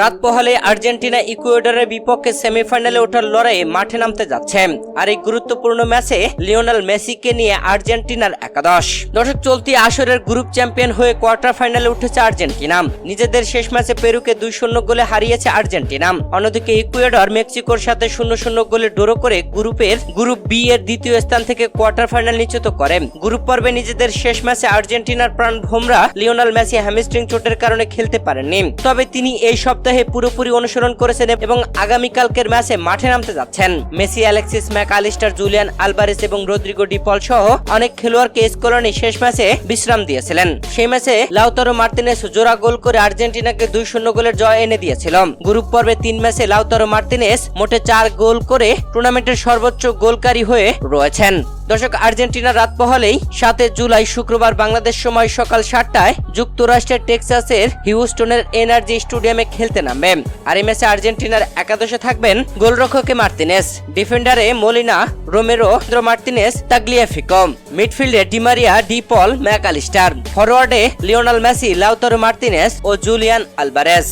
রাত পোহালে আর্জেন্টিনা ইকুয়েডরের বিপক্ষে সেমিফাইনালে ওঠার লড়াইয়ে মাঠে নামতে যাচ্ছে। আর এই গুরুত্বপূর্ণ ম্যাচে লিওনাল মেসিকে নিয়ে আর্জেন্টিনার একাদশ। দর্শক, চলতি আসরের গ্রুপ চ্যাম্পিয়ন হয়ে কোয়ার্টার ফাইনালে উঠেছে আর্জেন্টিনা। নিজেদের শেষ ম্যাচে পেরুকে দুই শূন্য গোলে হারিয়েছে আর্জেন্টিনা। অন্যদিকে ইকুয়েডর মেক্সিকোর সাথে শূন্য শূন্য গোলে ডোরো করে গ্রুপের গ্রুপ বি এর দ্বিতীয় স্থান থেকে কোয়ার্টার ফাইনাল নিশ্চিত করে। গ্রুপ পর্বে নিজেদের শেষ ম্যাচে আর্জেন্টিনার প্রাণ ভোমরা লিওনাল মেসি হ্যামস্ট্রিং চোটের কারণে খেলতে পারেননি। তবে তিনি এই সপ্তাহে পুরোপুরি অনুসরণ করেছেন এবং আগামীকালকের ম্যাচে মাঠে নামতে যাচ্ছেন। Messi, Alexis Mac Allister Julian Alvarez এবং রদ্রিগো ডিপল সহ অনেক খেলোয়াড়কে স্কলনি শেষ ম্যাচে বিশ্রাম দিয়েছিলেন। সেই ম্যাচে লাউতারো মার্তিনেস জোড়া গোল করে আর্জেন্টিনাকে দুই শূন্য গোলের জয় এনে দিয়েছিল। গ্রুপ পর্বে তিন ম্যাচে লাউতারো মার্তিনেস মোটে চার গোল করে টুর্নামেন্টের সর্বোচ্চ গোলকারী হয়ে রয়েছেন। দর্শক, আর্জেন্টিনা রাত পহলেই সাতে জুলাই শুক্রবার বাংলাদেশ সময় সকাল সাতটায় যুক্তরাষ্ট্রের টেক্সাসের হিউস্টনের এনার্জি স্টেডিয়ামে খেলতে নামবে। আর এই ম্যাচে আর্জেন্টিনার একাদশে থাকবেন গোলরক্ষকে মার্তিনেস, ডিফেন্ডারে Molina Romero Martinez Tagliafico. মিডফিল্ডে Di Maria De Paul MacAllister. ফরওয়ার্ডে Lionel Messi, Lautaro Martinez ও জুলিয়ান আলবারেস।